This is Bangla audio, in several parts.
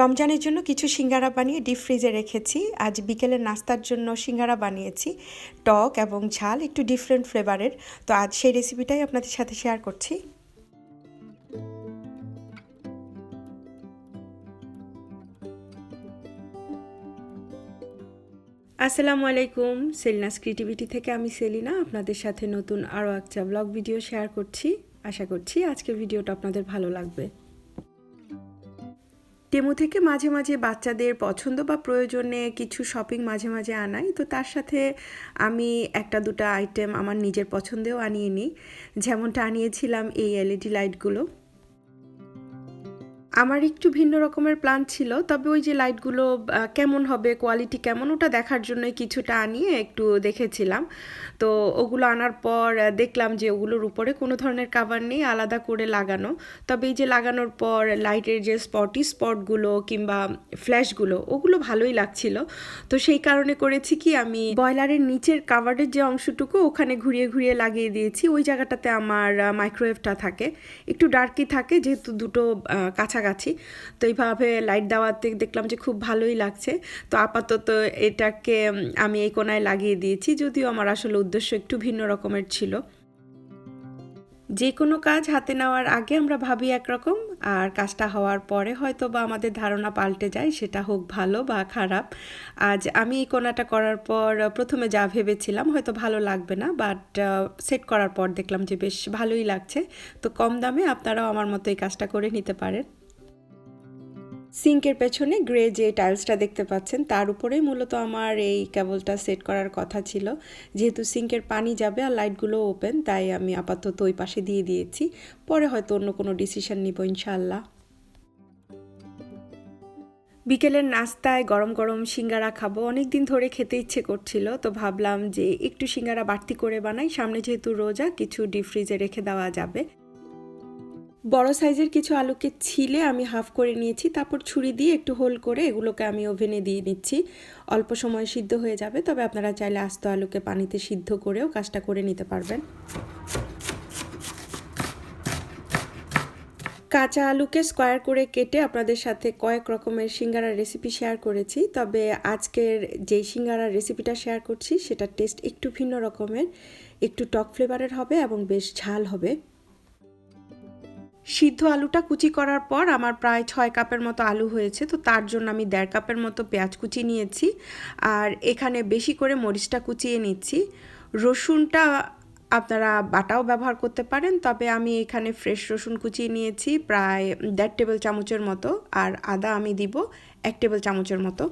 রমজানের জন্য কিছু সিঙ্গারা বানিয়ে ডিপ ফ্রিজে রেখেছি। আজ বিকেলের নাস্তার জন্য সিঙ্গারা বানিয়েছি। টক এবং ঝাল একটু ডিফারেন্ট ফ্লেভারের তো আজ সেই রেসিপিটাই আপনাদের সাথে শেয়ার করছি। আসসালামু আলাইকুম। সেলিনাস ক্রিয়েটিভিটি থেকে আমি সেলিনা। আপনাদের সাথে নতুন আরও একটা ব্লগ ভিডিও শেয়ার করছি। আশা করছি আজকের ভিডিওটা আপনাদের ভালো লাগবে। টেমো থেকে মাঝে মাঝে বাচ্চাদের পছন্দ বা প্রয়োজনে কিছু শপিং মাঝে মাঝে আনাই। তো তার সাথে আমি একটা দুটা আইটেম আমার নিজের পছন্দেও আনিয়ে নিই। যেমনটা আনিয়েছিলাম এই এলইডি লাইটগুলো আমার একটু ভিন্ন রকমের প্ল্যান ছিল, তবে ওই যে লাইটগুলো কেমন হবে কোয়ালিটি কেমন, ওটা দেখার জন্যই কিছুটা আনিয়ে একটু দেখেছিলাম। তো ওগুলো আনার পর দেখলাম যে ওগুলোর উপরে কোনো ধরনের কাভার নেই, আলাদা করে লাগানো। তবে এই যে লাগানোর পর লাইটের যে স্পটি স্পটগুলো কিংবা ফ্ল্যাশগুলো ওগুলো ভালোই লাগছিল। তো সেই কারণে করেছি কি, আমি বয়লারের নিচের কাভারের যে অংশটুকু ওখানে ঘুরিয়ে ঘুরিয়ে লাগিয়ে দিয়েছি। ওই জায়গাটাতে আমার মাইক্রোওয়েভটা থাকে। একটু ডার্কই থাকে, যেহেতু দুটো কাছাকাছি কাছাকাছি তো এইভাবে লাইট দেওয়াতে দেখলাম যে খুব ভালোই লাগছে। তো আপাতত এটাকে আমি এই কোনায় লাগিয়ে দিয়েছি। যদিও আমার আসলে উদ্দেশ্য একটু ভিন্ন রকমের ছিল। যে কোনো কাজ হাতে নেওয়ার আগে আমরা ভাবি একরকম, আর কাজটা হওয়ার পরে হয়তো বা আমাদের ধারণা পাল্টে যায়, সেটা হোক ভালো বা খারাপ। আজ আমি এই কোনাটা করার পর, প্রথমে যা ভেবেছিলাম হয়তো ভালো লাগবে না বাট সেট করার পর দেখলাম যে বেশ ভালোই লাগছে। তো কম দামে আপনারাও আমার মতো এই কাজটা করে নিতে পারেন। সিঙ্কের পেছনে গ্রে যে টাইলসটা দেখতে পাচ্ছেন, তার উপরেই মূলত আমার এই কেবলটা সেট করার কথা ছিল। যেহেতু সিঙ্কের পানি যাবে আর লাইটগুলো ওপেন, তাই আমি আপাতত ওই পাশে দিয়ে দিয়েছি। পরে হয়তো অন্য কোনো ডিসিশন নিব ইনশাল্লাহ বিকেলের নাস্তায় গরম গরম সিঙ্গারা খাব। অনেক দিন ধরে খেতে ইচ্ছে করছিল, তো ভাবলাম যে একটু সিঙ্গারা বাড়তি করে বানাই। সামনে যেহেতু রোজা, কিছু ডিপ ফ্রিজে রেখে দেওয়া যাবে। বড় সাইজের কিছু আলুকে ছিলে আমি হাফ করে নিয়েছি, তারপর ছুরি দিয়ে একটু হোল করে এগুলোকে আমি ওভেনে দিয়ে নিচ্ছি। অল্প সময় সিদ্ধ হয়ে যাবে, তবে আপনারা চাইলে আস্ত আলুকে পানিতে সিদ্ধ করেও কাজটা করে নিতে পারবেন। কাঁচা আলুকে স্কোয়ার করে কেটে আপনাদের সাথে কয়েক রকমের সিঙ্গারার রেসিপি শেয়ার করেছি, তবে আজকের যেই সিঙ্গারার রেসিপিটা শেয়ার করছি সেটার টেস্ট একটু ভিন্ন রকমের, একটু টক ফ্লেভারের হবে এবং বেশ ঝাল হবে। সিদ্ধ আলুটা কুচি করার পর আমার প্রায় ছয় কাপের মতো আলু হয়েছে, তো তার জন্য আমি দেড় কাপের মতো পেঁয়াজ কুচি নিয়েছি। আর এখানে বেশি করে মরিচটা কুচিয়ে নিচ্ছি। রসুনটা আপনারা বাটাও ব্যবহার করতে পারেন, তবে আমি এখানে ফ্রেশ রসুন কুচিয়ে নিয়েছি, প্রায় দেড় টেবিল চামচের মতো, আর আদা আমি দিব এক টেবিল চামচের মতো।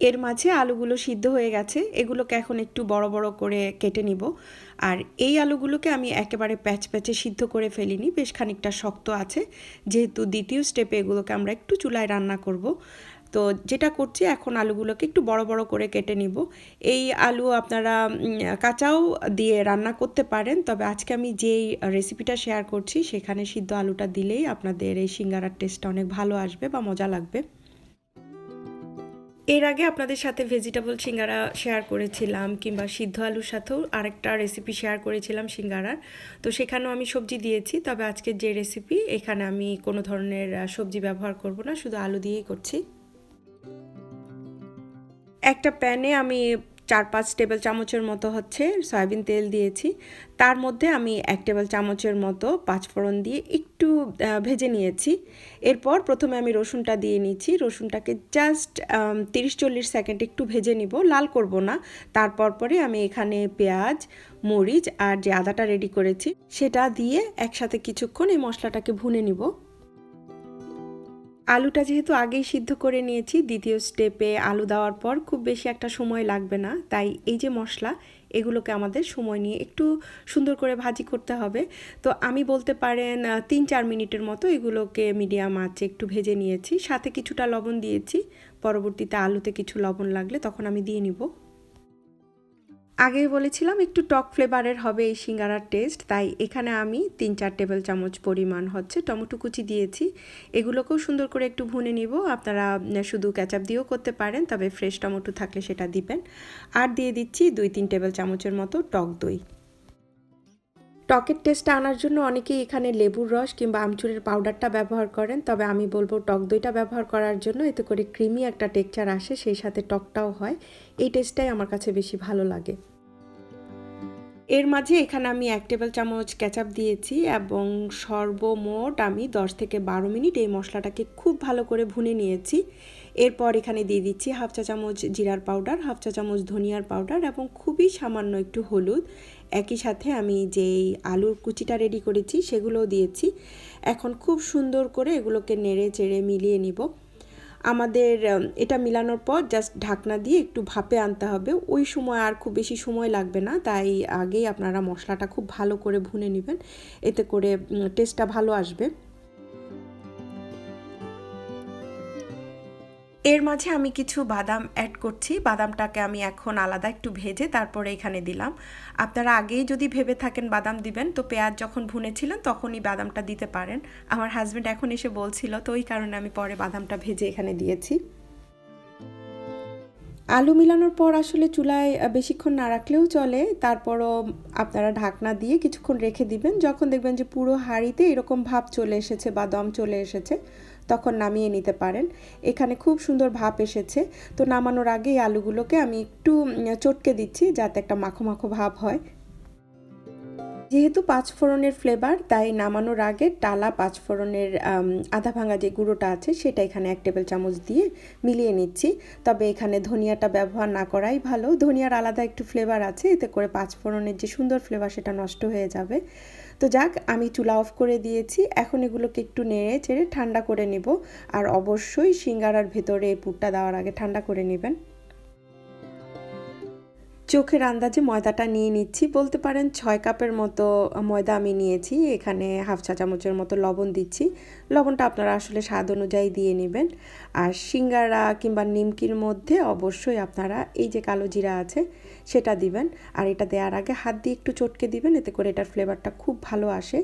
এর মাঝে আলুগুলো সিদ্ধ হয়ে গেছে। এগুলোকে এখন একটু বড় বড় করে কেটে নিব। আর এই আলুগুলোকে আমি একেবারে প্যাচ প্যাচে সিদ্ধ করে ফেলিনি, বেশ খানিকটা শক্ত আছে। যেহেতু দ্বিতীয় স্টেপে এগুলোকে আমরা একটু চুলায় রান্না করব। তো যেটা করছি, এখন আলুগুলোকে একটু বড় বড় করে কেটে নিব। এই আলু আপনারা কাঁচাও দিয়ে রান্না করতে পারেন, তবে আজকে আমি যেই রেসিপিটা শেয়ার করছি, সেখানে সিদ্ধ আলুটা দিলেই আপনাদের এই সিঙ্গারার টেস্টটা অনেক ভালো আসবে বা মজা লাগবে। এর আগে আপনাদের সাথে ভেজিটেবল সিঙ্গারা শেয়ার করেছিলাম কিংবা সিদ্ধ আলুর সাথেও আরেকটা রেসিপি শেয়ার করেছিলাম সিঙ্গারার। তো সেখানেও আমি সবজি দিয়েছি, তবে আজকের যে রেসিপি এখানে আমি কোনো ধরনের সবজি ব্যবহার করব না, শুধু আলু দিয়েই করছি। একটা প্যানে আমি চার পাঁচ টেবিল চামচের মতো হচ্ছে সয়াবিন তেল দিয়েছি। তার মধ্যে আমি এক টেবিল চামচের মতো পাঁচফোড়ন দিয়ে একটু ভেজে নিয়েছি। এরপর প্রথমে আমি রসুনটা দিয়ে নিচ্ছি। রসুনটাকে জাস্ট তিরিশ চল্লিশ সেকেন্ড একটু ভেজে নিব। লাল করব না। তারপর পরে আমি এখানে পেঁয়াজ, মরিচ আর যে আদাটা রেডি করেছি, সেটা দিয়ে একসাথে কিছুক্ষণ এই মশলাটাকে ভুনে নিব। আলুটা যেহেতু আগেই সিদ্ধ করে নিয়েছি, দ্বিতীয় স্টেপে আলু দেওয়ার পর খুব বেশি একটা সময় লাগবে না। তাই এই যে মশলা, এগুলোকে আমাদের সময় নিয়ে একটু সুন্দর করে ভাজি করতে হবে। তো আমি বলতে পারেন তিন চার মিনিটের মতো এগুলোকে মিডিয়াম আঁচে একটু ভেজে নিয়েছি। সাথে কিছুটা লবণ দিয়েছি। পরবর্তীতে আলুতে কিছু লবণ লাগলে তখন আমি দিয়ে নিব। আগেই বলেছিলাম একটু টক ফ্লেভারের হবে এই সিঙ্গারার টেস্ট, তাই এখানে আমি তিন চার টেবিল চামচ পরিমাণ হচ্ছে টমেটো কুচি দিয়েছি। এগুলোকেও সুন্দর করে একটু ভুনে নিব, আপনারা শুধু ক্যাচাপ দিয়েও করতে পারেন, তবে ফ্রেশ টমেটো থাকলে সেটা দিবেন। আর দিয়ে দিচ্ছি দুই তিন টেবিল চামচের মতো টক দই। টকের টেস্টটা আনার জন্য অনেকেই এখানে লেবুর রস কিংবা আমচুরের পাউডারটা ব্যবহার করেন, তবে আমি বলব টক দইটা ব্যবহার করার জন্য এতে করে ক্রিমি একটা টেক্সচার আসে, সেই সাথে টকটাও হয়। এই টেস্টটাই আমার কাছে বেশি ভালো লাগে। এর মাঝে এখানে আমি এক টেবিল চামচ ক্যাচাপ দিয়েছি এবং সর্বমোট আমি 10 থেকে বারো মিনিট এই মশলাটাকে খুব ভালো করে ভুনে নিয়েছি। এরপর এখানে দিয়ে দিচ্ছি হাফ চা চামচ জিরার পাউডার, হাফ চা চামচ ধনিয়ার পাউডার এবং খুবই সামান্য একটু হলুদ। একই সাথে আমি যেই আলুর কুচিটা রেডি করেছি সেগুলোও দিয়েছি। এখন খুব সুন্দর করে এগুলোকে নেড়ে চেড়ে মিলিয়ে নিব। আমাদের এটা মিলানোর পর জাস্ট ঢাকনা দিয়ে একটু ভাপে আনতে হবে। ওই সময় আর খুব বেশি সময় লাগবে না, তাই আগেই আপনারা মশলাটা খুব ভালো করে ভুনে নেবেন। এতে করে টেস্টটা ভালো আসবে। এর মাঝে আমি কিছু বাদাম অ্যাড করছি। বাদামটাকে আমি এখন আলাদা একটু ভেজে তারপরে এখানে দিলাম। আপনারা আগেই যদি ভেবে থাকেন বাদাম দিবেন, তো পেঁয়াজ যখন ভুনেছিলেন তখনই বাদামটা দিতে পারেন। আমার হাজব্যান্ড এখন এসে বলছিল, তো ওই কারণে আমি পরে বাদামটা ভেজে এখানে দিয়েছি। আলু মিলানোর পর আসলে চুলায় বেশিক্ষণ না রাখলেও চলে। তারপরও আপনারা ঢাকনা দিয়ে কিছুক্ষণ রেখে দিবেন। যখন দেখবেন যে পুরো হাঁড়িতে এরকম ভাব চলে এসেছে বা দম চলে এসেছে, তখন নামিয়ে নিতে পারেন। এখানে খুব সুন্দর ভাপ এসেছে। তো নামানোর আগে আলুগুলোকে আমি একটু চটকে দিচ্ছি যাতে একটা মাখো মাখো ভাব হয়। যেহেতু পাঁচফোড়নের ফ্লেভার তাই নামানোর আগে টালা পাঁচফোড়নের আধা ভাঙা যে গুঁড়োটা আছে, সেটা এখানে এক টেবিল চামচ দিয়ে মিলিয়ে নিচ্ছি। তবে এখানে ধনিয়াটা ব্যবহার না করাই ভালো। ধনিয়ার আলাদা একটু ফ্লেভার আছে, এতে করে পাঁচফোড়নের যে সুন্দর ফ্লেভার সেটা নষ্ট হয়ে যাবে। তো যাক, আমি চুলা অফ করে দিয়েছি। এখন এগুলোকে একটু নেড়ে চেড়ে ঠান্ডা করে নেব। আর অবশ্যই সিঙ্গারার ভেতরে পুরটা দেওয়ার আগে ঠান্ডা করে নেবেন। চোখের আন্দাজে ময়দাটা নিয়ে নিচ্ছি। বলতে পারেন ছয় কাপের মতো ময়দা আমি নিয়েছি। এখানে হাফ চা চামচের মতো লবণ দিচ্ছি। লবণটা আপনারা আসলে স্বাদ অনুযায়ী দিয়ে নেবেন। আর সিঙ্গারা কিংবা নিমকির মধ্যে অবশ্যই আপনারা এই যে কালো জিরা আছে, সেটা দিবেন। আর এটা দেওয়ার আগে হাত দিয়ে একটু চটকে দিবেন, এতে করে এটার ফ্লেভারটা খুব ভালো আসে।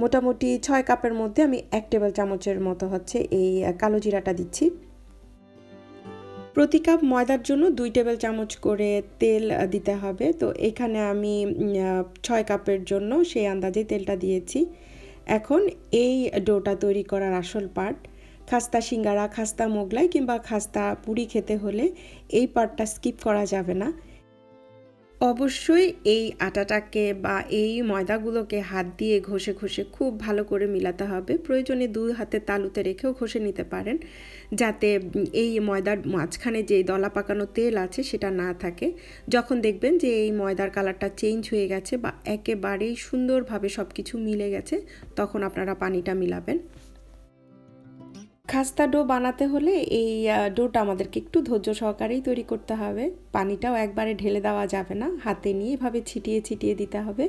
মোটামুটি ছয় কাপের মধ্যে আমি এক টেবিল চামচের মতো হচ্ছে এই কালো জিরাটা দিচ্ছি। প্রতি কাপ ময়দার জন্য দুই টেবিল চামচ করে তেল দিতে হবে। তো এখানে আমি ছয় কাপের জন্য সেই আন্দাজে তেলটা দিয়েছি। এখন এই ডোটা তৈরি করার আসল পার্ট, খাস্তা সিঙ্গারা, খাস্তা মোগলাই কিংবা খাস্তা পুরি খেতে হলে এই পার্টটা স্কিপ করা যাবে না। অবশ্যই এই আটাটাকে বা এই ময়দাগুলোকে হাত দিয়ে ঘষে ঘষে খুব ভালো করে মিলাতে হবে। প্রয়োজনে দুই হাতে তালুতে রেখেও ঘষে নিতে পারেন, যাতে এই ময়দার মাঝখানে যে দলা পাকানো তেল আছে সেটা না থাকে। যখন দেখবেন যে এই ময়দার কালারটা চেঞ্জ হয়ে গেছে বা একেবারেই সুন্দরভাবে সব কিছু মিলে গেছে, তখন আপনারা পানিটা মিলাবেন। খাস্তা ডো বানাতে হলে এই ডোটা আমাদেরকে একটু ধৈর্য সহকারেই তৈরি করতে হবে। পানিটাও একবারে ঢেলে দেওয়া যাবে না। হাতে নিয়ে এভাবে ছিটিয়ে ছিটিয়ে দিতে হবে।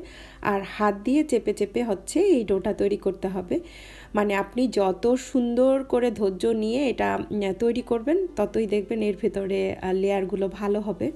আর হাত দিয়ে চেপে চেপে হচ্ছে এই ডোটা তৈরি করতে হবে। মানে আপনি যত সুন্দর করে ধৈর্য নিয়ে এটা তৈরি করবেন, ততই দেখবেন এর ভেতরে লেয়ারগুলো ভালো হবে।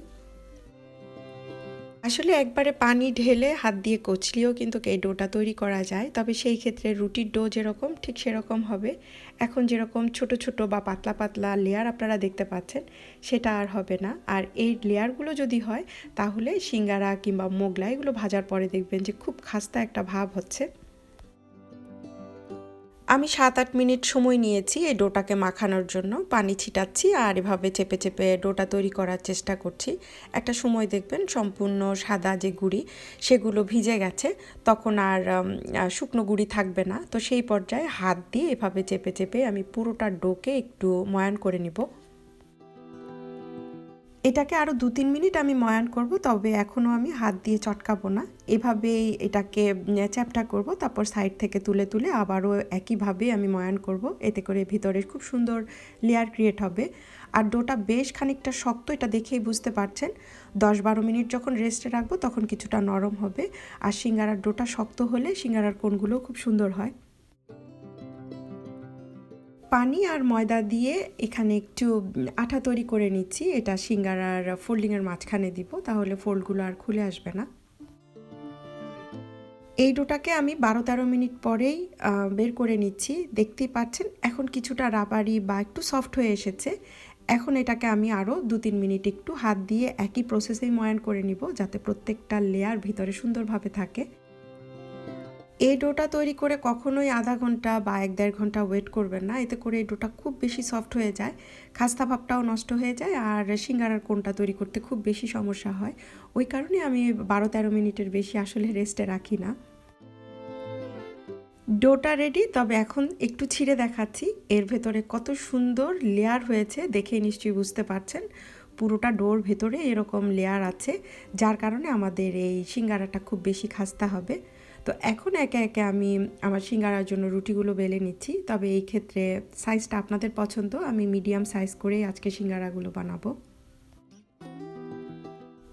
আসলে একবারে পানি ঢেলে হাত দিয়ে কচলিও কিন্তু এই ডোটা তৈরি করা যায়। তবে সেই ক্ষেত্রে রুটির ডো যেরকম, ঠিক সেরকম হবে। এখন যেরকম ছোট ছোট বা পাতলা পাতলা লেয়ার আপনারা দেখতে পাচ্ছেন, সেটা আর হবে না। আর এই লেয়ারগুলো যদি হয়, তাহলে সিঙ্গারা কিংবা মোগলা এগুলো ভাজার পরে দেখবেন যে খুব খাস্তা একটা ভাব হচ্ছে। আমি সাত আট মিনিট সময় নিয়েছি এই ডোটাকে মাখানোর জন্য। পানি ছিটাচ্ছি আর এভাবে চেপে চেপে ডোটা তৈরি করার চেষ্টা করছি। একটা সময় দেখবেন সম্পূর্ণ সাদা যে গুড়ি, সেগুলো ভিজে গেছে। তখন আর শুকনো গুড়ি থাকবে না। তো সেই পর্যায়ে হাত দিয়ে এভাবে চেপে চেপে আমি পুরোটা ডোকে একটু ময়ান করে নিব। এটাকে আরও দু তিন মিনিট আমি ময়ান করব, তবে এখনও আমি হাত দিয়ে চটকাবো না। এভাবেই এটাকে চ্যাপটা করব, তারপর সাইড থেকে তুলে তুলে আবারও একইভাবে আমি ময়ান করব। এতে করে ভিতরে খুব সুন্দর লেয়ার ক্রিয়েট হবে। আর ডোটা বেশ খানিকটা শক্ত, এটা দেখেই বুঝতে পারছেন। দশ বারো মিনিট যখন রেস্টে রাখব, তখন কিছুটা নরম হবে। আর সিঙ্গারার ডোটা শক্ত হলে সিঙ্গারার কোণগুলো খুব সুন্দর হয়। পানি আর ময়দা দিয়ে এখানে একটু আঠা তৈরি করে নিচ্ছি। এটা সিঙ্গার আর ফোল্ডিংয়ের মাঝখানে দিব, তাহলে ফোল্ডগুলো আর খুলে আসবে না। এই ডোটাকে আমি বারো তেরো মিনিট পরেই বের করে নিচ্ছি। দেখতেই পাচ্ছেন, এখন কিছুটা রাবারি বা একটু সফট হয়ে এসেছে। এখন এটাকে আমি আরও দু তিন মিনিট একটু হাত দিয়ে একই প্রসেসেই ময়ান করে নিব, যাতে প্রত্যেকটা লেয়ার ভিতরে সুন্দরভাবে থাকে। এই ডোটা তৈরি করে কখনোই আধা ঘণ্টা বা এক দেড় ঘণ্টা ওয়েট করবেন না। এতে করে এই ডোটা খুব বেশি সফট হয়ে যায়, খাস্তা ভাবটাও নষ্ট হয়ে যায় আর সিঙ্গারার কোনটা তৈরি করতে খুব বেশি সমস্যা হয়। ওই কারণে আমি বারো তেরো মিনিটের বেশি আসলে রেস্টে রাখি না। ডোটা রেডি, তবে এখন একটু ছিঁড়ে দেখাচ্ছি। এর ভেতরে কত সুন্দর লেয়ার হয়েছে দেখে নিশ্চয়ই বুঝতে পারছেন। পুরোটা ডোর ভেতরে এরকম লেয়ার আছে, যার কারণে আমাদের এই সিঙ্গারাটা খুব বেশি খাস্তা হবে। তো এখন একে একে আমি আমার সিঙ্গারার জন্য রুটিগুলো বেলে নিচ্ছি। তবে এই ক্ষেত্রে সাইজটা আপনাদের পছন্দ, আমি মিডিয়াম সাইজ করেই আজকে সিঙ্গারাগুলো বানাবো।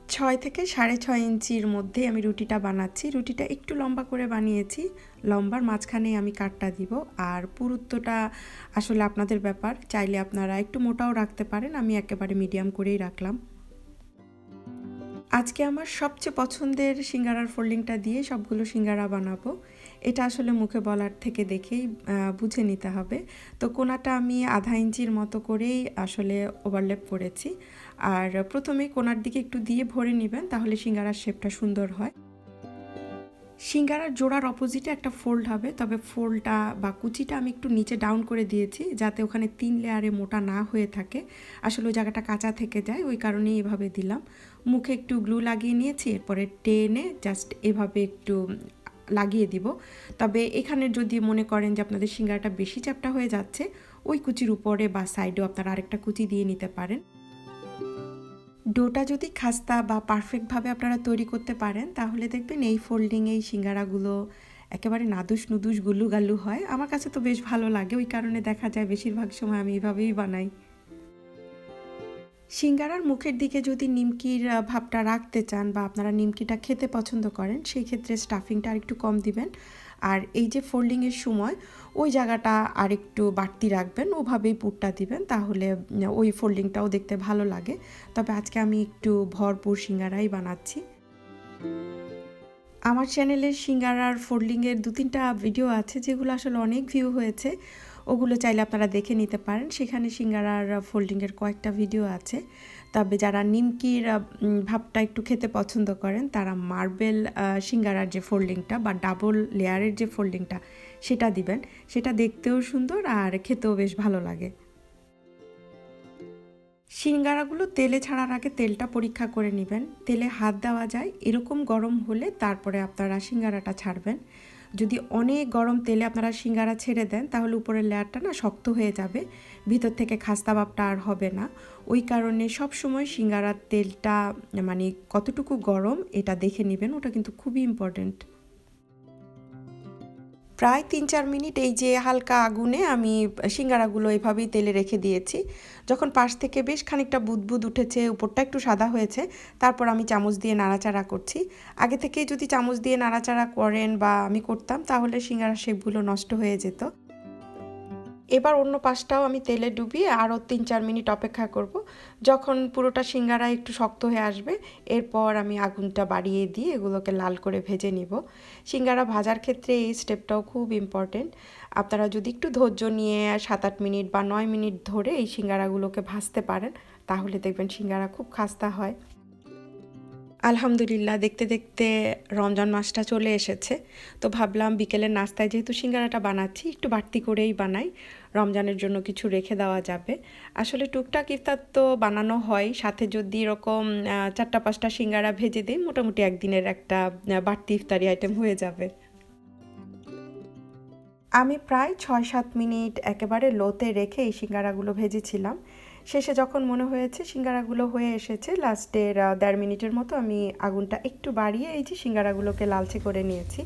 ছয় থেকে সাড়ে ছয় ইঞ্চির মধ্যে আমি রুটিটা বানাচ্ছি। রুটিটা একটু লম্বা করে বানিয়েছি। লম্বার মাঝখানে আমি কাটটা দিব। আর পুরুত্বটা আসলে আপনাদের ব্যাপার, চাইলে আপনারা একটু মোটাও রাখতে পারেন, আমি একেবারে মিডিয়াম করেই রাখলাম। আজকে আমার সবচেয়ে পছন্দের সিঙ্গারার ফোল্ডিংটা দিয়ে সবগুলো সিঙ্গারা বানাবো। এটা আসলে মুখে বলার থেকে দেখেই বুঝে নিতে হবে। তো কোনাটা আমি আধা ইঞ্চির মতো করেই আসলে ওভারলেপ করেছি। আর প্রথমে কোনার দিকে একটু দিয়ে ভরে নেবেন, তাহলে সিঙ্গারার শেপটা সুন্দর হয়। সিঙ্গারার জোড়ার অপোজিটে একটা ফোল্ড হবে, তবে ফোল্ডটা বা কুচিটা আমি একটু নিচে ডাউন করে দিয়েছি, যাতে ওখানে তিন লেয়ারে মোটা না হয়ে থাকে। আসলে ওই জায়গাটা কাঁচা থেকে যায়, ওই কারণেই এভাবে দিলাম। মুখে একটু গ্লু লাগিয়ে নিয়েছি, এরপরে টেনে জাস্ট এভাবে একটু লাগিয়ে দিব। তবে এখানে যদি মনে করেন যে আপনাদের সিঙ্গারাটা বেশি চ্যাপটা হয়ে যাচ্ছে, ওই কুচির উপরে বা সাইডেও আপনারা আরেকটা কুচি দিয়ে নিতে পারেন। ডোটা যদি খাস্তা বা পারফেক্টভাবে আপনারা তৈরি করতে পারেন, তাহলে দেখবেন এই ফোল্ডিং এই সিঙ্গারাগুলো একেবারে নাদুস নুদুস গুলু গালু হয়। আমার কাছে তো বেশ ভালো লাগে, ওই কারণে দেখা যায় বেশিরভাগ সময় আমি এইভাবেই বানাই। সিঙ্গারার মুখের দিকে যদি নিমকির ভাবটা রাখতে চান বা আপনারা নিমকিটা খেতে পছন্দ করেন সেই ক্ষেত্রে স্টাফিংটা আর একটু কম দিবেন। আর এই যে ফোল্ডিংয়ের সময়, ওই জায়গাটা আর একটু বাড়তি রাখবেন, ওভাবেই পুরটা দিবেন, তাহলে ওই ফোল্ডিংটাও দেখতে ভালো লাগে। তবে আজকে আমি একটু ভরপুর সিঙ্গারাই বানাচ্ছি। আমার চ্যানেলের সিঙ্গারার ফোল্ডিংয়ের দু তিনটা ভিডিও আছে, যেগুলো আসলে অনেক ভিউ হয়েছে। ওগুলো চাইলে আপনারা দেখে নিতে পারেন। সেখানে সিঙ্গারার ফোল্ডিংয়ের কয়েকটা ভিডিও আছে। তবে যারা নিমকির ভাবটা একটু খেতে পছন্দ করেন, তারা মার্বেল সিঙ্গারার যে ফোল্ডিংটা বা ডাবল লেয়ারের যে ফোল্ডিংটা, সেটা দিবেন। সেটা দেখতেও সুন্দর আর খেতেও বেশ ভালো লাগে। সিঙ্গারাগুলো তেলে ছাড়ার আগে তেলটা পরীক্ষা করে নেবেন। তেলে হাত দেওয়া যায়, এরকম গরম হলে তারপরে আপনারা সিঙ্গারাটা ছাড়বেন। যদি অনেক গরম তেলে আপনারা সিঙ্গারা ছেড়ে দেন, তাহলে উপরের লেয়ারটা না শক্ত হয়ে যাবে। ভিতর থেকে খাস্তা ভাবটা আর হবে না। ওই কারণে সব সময় সিঙ্গারার তেলটা মানে কতটুকু গরম, এটা দেখে নেবেন। ওটা কিন্তু খুবই ইম্পর্টেন্ট প্রায় তিন চার মিনিট এই যে হালকা আগুনে আমি সিঙ্গারাগুলো এভাবেই তেলে রেখে দিয়েছি। যখন পাশ থেকে বেশ খানিকটা বুদবুদ উঠেছে, উপরটা একটু সাদা হয়েছে, তারপর আমি চামচ দিয়ে নাড়াচাড়া করছি। আগে থেকে যদি চামচ দিয়ে নাড়াচাড়া করেন বা আমি করতাম, তাহলে সিঙ্গারা শেপগুলো নষ্ট হয়ে যেত। এবার অন্য পাশটাও আমি তেলে ডুবিয়ে আরও তিন চার মিনিট অপেক্ষা করব। যখন পুরোটা সিঙ্গারা একটু শক্ত হয়ে আসবে, এরপর আমি আগুনটা বাড়িয়ে দিয়ে এগুলোকে লাল করে ভেজে নিব। সিঙ্গারা ভাজার ক্ষেত্রে এই স্টেপটাও খুব ইম্পর্টেন্ট। আপনারা যদি একটু ধৈর্য নিয়ে সাত আট মিনিট বা নয় মিনিট ধরে এই সিঙ্গারাগুলোকে ভাজতে পারেন, তাহলে দেখবেন সিঙ্গারা খুব খাস্তা হয়। আলহামদুলিল্লাহ, দেখতে দেখতে রমজান মাসটা চলে এসেছে। তো ভাবলাম বিকেলের নাস্তায় যেহেতু সিঙ্গারাটা বানাচ্ছি, একটু বাড়তি করেই বানাই। রমজানের জন্য কিছু রেখে দেওয়া যাবে। আসলে টুকটাক ইফতার তো বানানো হয়, সাথে যদি এরকম চারটা পাঁচটা সিঙ্গারা ভেজে দিই, মোটামুটি একদিনের একটা বাড়তি ইফতারি আইটেম হয়ে যাবে। আমি প্রায় ছয় সাত মিনিট একেবারে লোতে রেখে এই সিঙ্গারাগুলো ভেজেছিলাম। শেষে যখন মনে হয়েছে সিঙ্গারাগুলো হয়ে এসেছে লাস্টের দেড় মিনিটের মতো আমি আগুনটা একটু বাড়িয়ে এই যে সিঙ্গারাগুলোকে লালচে করে নিয়েছি।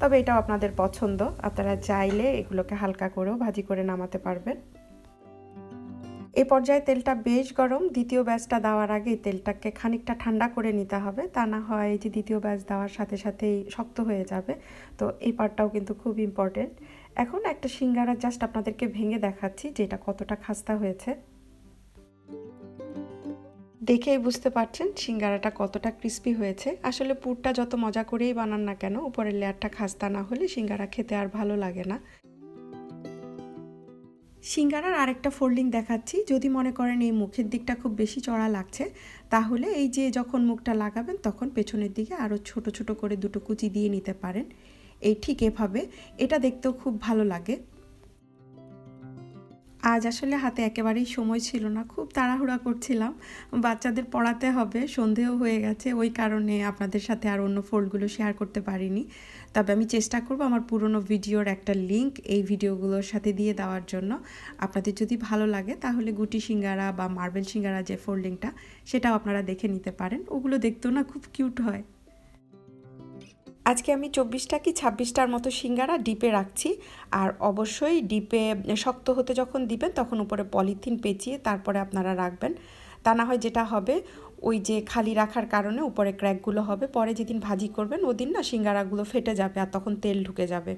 তবে এটাও আপনাদের পছন্দ। আপনারা চাইলে এগুলোকে হালকা করেও ভাজি করে নামাতে পারবেন। এ পর্যায়ে তেলটা বেশ গরম। দ্বিতীয় ব্যাচটা দেওয়ার আগে তেলটাকে খানিকটা ঠান্ডা করে নিতে হবে। তা না হয় এই যে দ্বিতীয় ব্যাচ দেওয়ার সাথে সাথেই শক্ত হয়ে যাবে। তো এই পার্টটাও কিন্তু খুব ইম্পর্টেন্ট এখন একটা সিঙ্গারা জাস্ট আপনাদেরকে ভেঙে দেখাচ্ছি যে এটা কতটা খাস্তা হয়েছে। দেখেই বুঝতে পারছেন সিঙ্গারাটা কতটা ক্রিস্পি হয়েছে। আসলে পুরটা যত মজা করেই বানান না কেন, উপরের লেয়ারটা খাস্তা না হলে সিঙ্গারা খেতে আর ভালো লাগে না। সিঙ্গারার আরেকটা ফোল্ডিং দেখাচ্ছি। যদি মনে করেন এই মুখের দিকটা খুব বেশি চড়া লাগছে, তাহলে এই যে যখন মুখটা লাগাবেন তখন পেছনের দিকে আরও ছোট ছোট করে দুটো কুচি দিয়ে নিতে পারেন। এই ঠিক এভাবে। এটা দেখতেও খুব ভালো লাগে। আজ আসলে হাতে একেবারেই সময় ছিল না। খুব তাড়াহুড়া করছিলাম। বাচ্চাদের পড়াতে হবে, সন্ধেও হয়ে গেছে। ওই কারণে আপনাদের সাথে আর অন্য ফোল্ডগুলো শেয়ার করতে পারিনি। তবে আমি চেষ্টা করব আমার পুরনো ভিডিওর একটা লিংক এই ভিডিওগুলোর সাথে দিয়ে দেওয়ার জন্য। আপনাদের যদি ভালো লাগে, তাহলে গুটি সিঙ্গারা বা মার্বেল সিঙ্গারা যে ফোল্ডিংটা সেটাও আপনারা দেখে নিতে পারেন। ওগুলো দেখতেও না খুব কিউট হয়। আজকে আমি চব্বিশটা কি ছাব্বিশটার মতো সিঙ্গারা ডিপে রাখছি। আর অবশ্যই ডিপে শক্ত হতে যখন দিবেন, তখন উপরে পলিথিন পেঁচিয়ে তারপরে আপনারা রাখবেন। তা না হয় যেটা হবে, ওই যে খালি রাখার কারণে উপরে ক্র্যাকগুলো হবে, পরে যেদিন ভাজি করবেন, ওদিন না সিঙ্গারাগুলো ফেটে যাবে আর তখন তেল ঢুকে যাবে।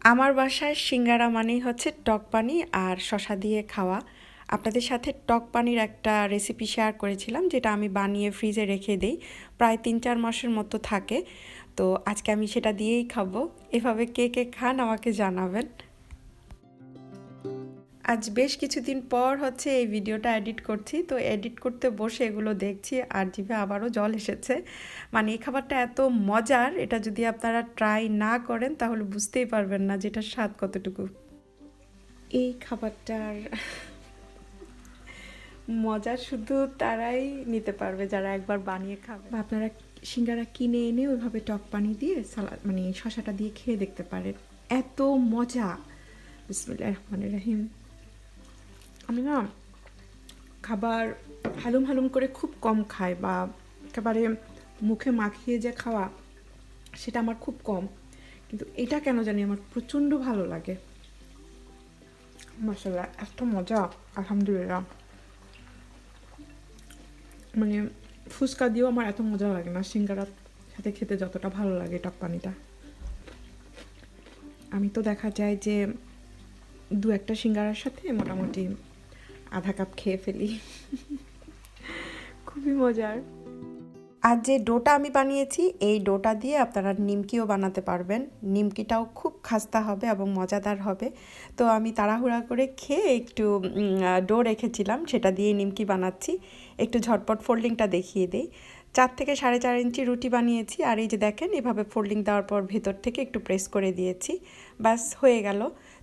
আমার বাসায় সিঙ্গারা মানেই হচ্ছে টক পানি আর শশা দিয়ে খাওয়া। আপনাদের সাথে টক পানির একটা রেসিপি শেয়ার করেছিলাম, যেটা আমি বানিয়ে ফ্রিজে রেখে দিই। প্রায় তিন চার মাসের মতো থাকে। তো আজকে আমি সেটা দিয়েই খাব। এভাবে কে কে খান আমাকে জানাবেন। আজ বেশ কিছুদিন পর হচ্ছে এই ভিডিওটা এডিট করছি। তো এডিট করতে বসে এগুলো দেখছি, আর জিভে আবারও জল এসেছে। মানে এই খাবারটা এত মজার, এটা যদি আপনারা ট্রাই না করেন, তাহলে বুঝতেই পারবেন না যেটার স্বাদ কতটুকু। এই খাবারটার মজা শুধু তারাই নিতে পারবে যারা একবার বানিয়ে খাবে। আপনারা সিঙ্গারা কিনে এনে ওইভাবে টক পানি দিয়ে সালাদ মানে শশাটা দিয়ে খেয়ে দেখতে পারেন। এত মজা। বিসমুল্লাহ রহমান রাহিম। আমি না খাবার হালুম হালুম করে খুব কম খাই বা একেবারে মুখে মাখিয়ে যে খাওয়া, সেটা আমার খুব কম। কিন্তু এটা কেন জানি আমার প্রচণ্ড ভালো লাগে। মশলা এত মজা, আলহামদুলিল্লাহ। মানে ফুচকা দিয়েও আমার এত মজা লাগে না। সিঙ্গারার সাথে খেতে যতটা ভালো লাগে টক পানিটা আমি তো দেখা যায় যে দু একটা সিঙ্গারার সাথে মোটামুটি আধা কাপ খেয়ে ফেলি। খুবই মজার। আর যে ডোটা আমি বানিয়েছি, এই ডোটা দিয়ে আপনারা নিমকিও বানাতে পারবেন। নিমকিটাও খুব খাস্তা হবে এবং মজাদার হবে। তো আমি তাড়াহুড়া করে খেয়ে একটু ডো রেখেছিলাম, সেটা দিয়ে নিমকি বানাচ্ছি। একটু ঝটপট ফোল্ডিংটা দেখিয়ে দিই। চার থেকে সাড়ে চার ইঞ্চি রুটি বানিয়েছি, আর এই যে দেখেন, এভাবে ফোল্ডিং দেওয়ার পর ভেতর থেকে একটু প্রেস করে দিয়েছি। ব্যাস, হয়ে গেল।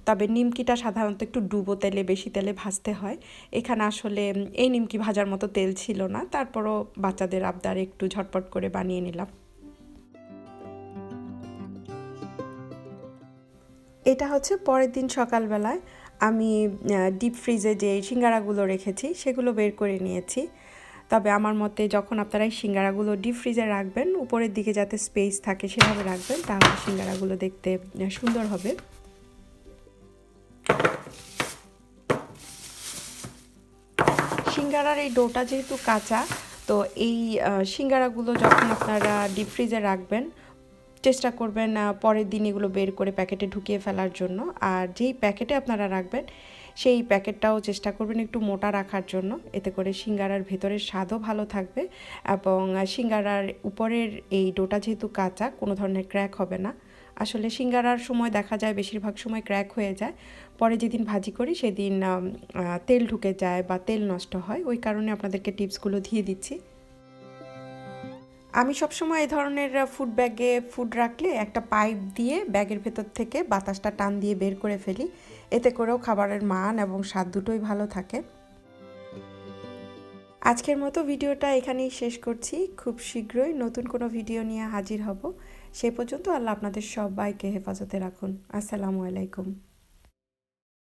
তবে নিমকিটা সাধারণত একটু ডুবো তেলে, বেশি তেলে ভাজতে হয়। এখানে আসলে এই নিমকি ভাজার মতো তেল ছিল না। তারপরও বাচ্চাদের আবদার একটু ঝটপট করে বানিয়ে নিলাম। এটা হচ্ছে পরের দিন সকালবেলায়। আমি ডিপ ফ্রিজে যে সিঙ্গারাগুলো রেখেছি, সেগুলো বের করে নিয়েছি। তবে আমার মতে যখন আপনারা এই সিঙ্গারাগুলো ডিপ ফ্রিজে রাখবেন, উপরের দিকে যাতে স্পেস থাকে সেভাবে রাখবেন, তাহলে সিঙ্গারাগুলো দেখতে সুন্দর হবে। সিঙ্গারার এই ডোটা যেহেতু কাঁচা, তো এই সিঙ্গারাগুলো যখন আপনারা ডিপ ফ্রিজে রাখবেন, চেষ্টা করবেন পরের দিন এগুলো বের করে প্যাকেটে ঢুকিয়ে ফেলার জন্য। আর যেই প্যাকেটে আপনারা রাখবেন, সেই প্যাকেটটাও চেষ্টা করবেন একটু মোটা রাখার জন্য। এতে করে সিঙ্গারার ভেতরের স্বাদও ভালো থাকবে এবং সিঙ্গারার উপরের এই ডোটা যেহেতু কাঁচা, কোনো ধরনের ক্র্যাক হবে না। আসলে সিঙ্গারার সময় দেখা যায় বেশিরভাগ সময় ক্র্যাক হয়ে যায়। পরে যেদিন ভাজি করি সেদিন তেল ঢুকে যায় বা তেল নষ্ট হয়। ওই কারণে আপনাদেরকে টিপসগুলো দিয়ে দিচ্ছি। আমি সবসময় এই ধরনের ফুড ব্যাগে ফুড রাখলে একটা পাইপ দিয়ে ব্যাগের ভেতর থেকে বাতাসটা টান দিয়ে বের করে ফেলি। এতে করেও খাবারের মান এবং স্বাদ দুটোই ভালো থাকে। আজকের মতো ভিডিওটা এখানেই শেষ করছি। খুব শীঘ্রই নতুন কোনো ভিডিও নিয়ে হাজির হব। সেই পর্যন্ত আল্লাহ আপনাদের সবাইকে হেফাজতে রাখুন। আসসালামু আলাইকুম।